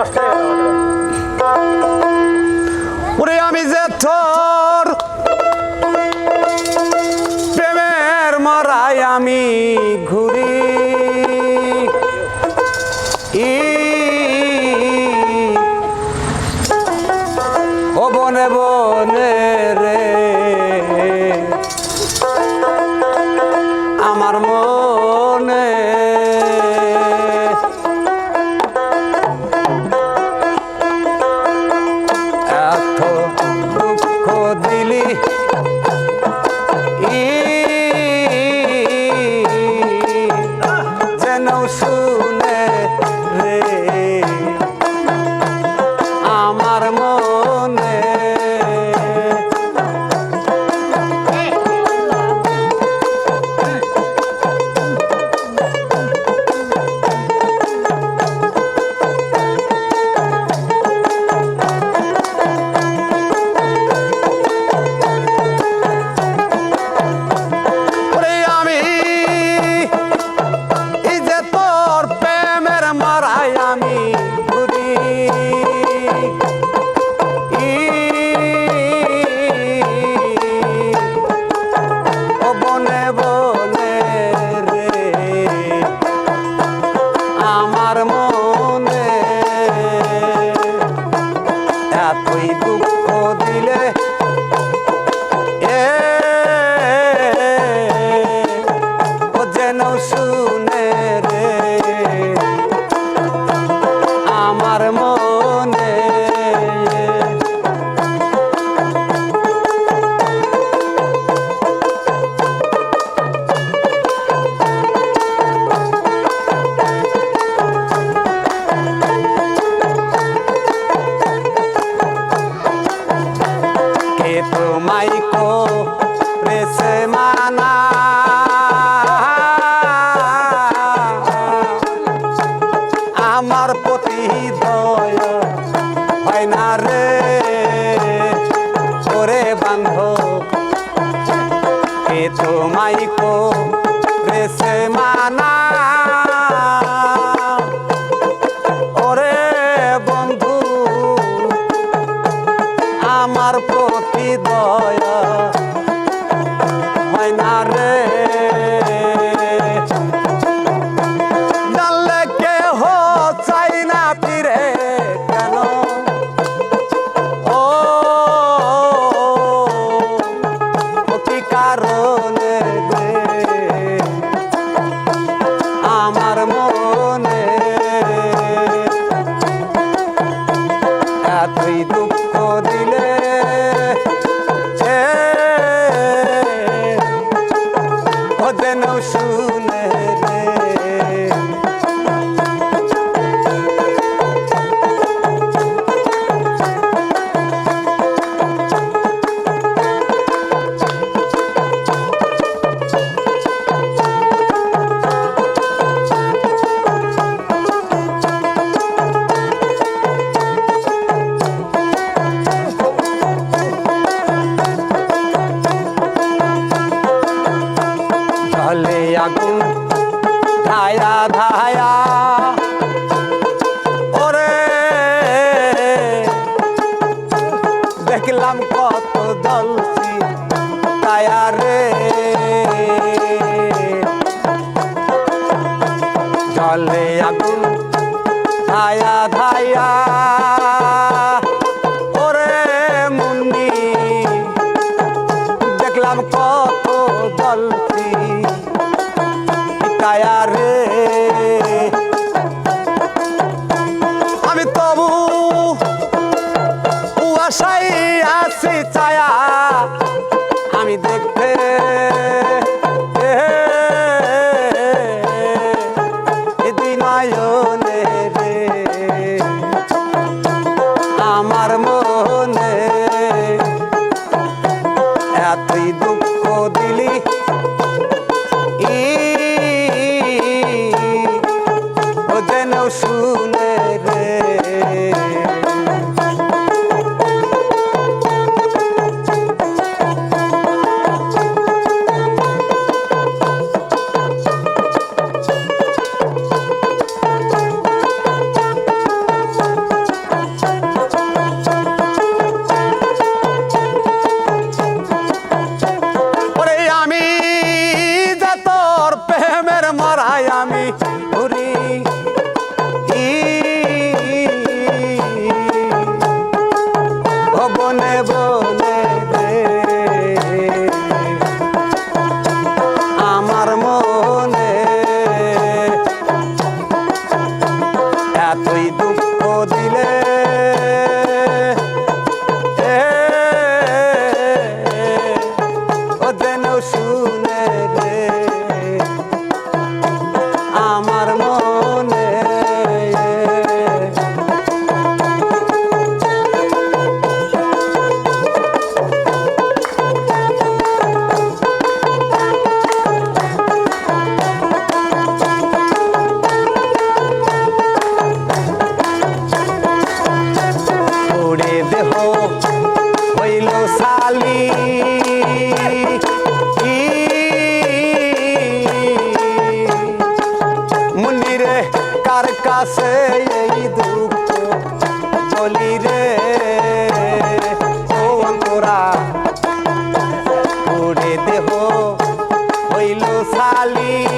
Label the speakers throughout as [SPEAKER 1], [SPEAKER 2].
[SPEAKER 1] hasta আমার তোমায় কো রেসে মানা। আমার প্রতি দয় হয় না বান্ধ কে তোমায় কো রেসে মানা। আগুন ধায়া ধায়া ওরে দেখলাম কত দল তায়া রে। জলে আগুন ধায়া ধায়া। তুই 所以，不。কালী মুনিরে কার কাছে এই দুঃখ চলি রে? ও অন্তরা পুরে দেহ হইল শালী।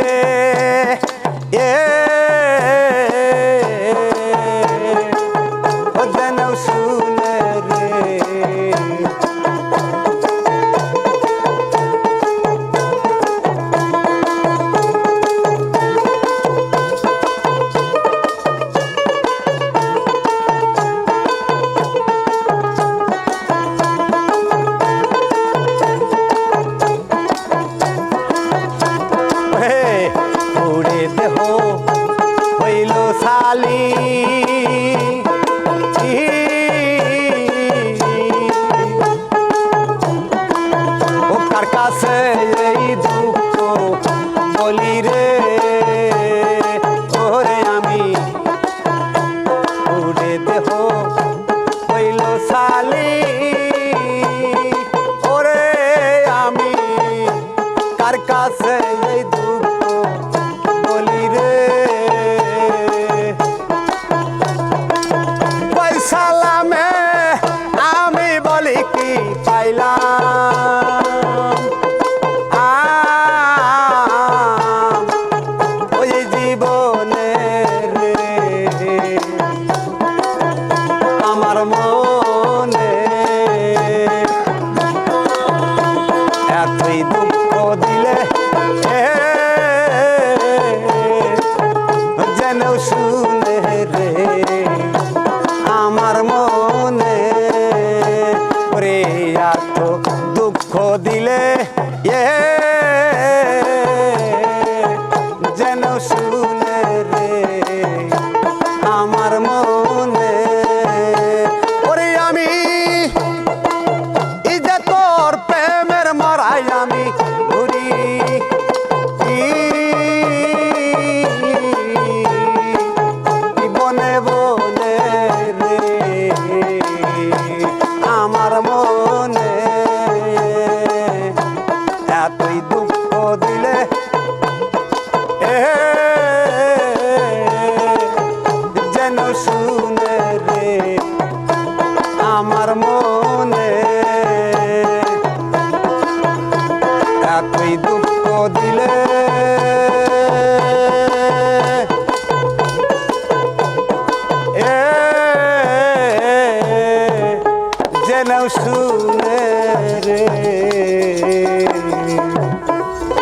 [SPEAKER 1] Oh. দিলে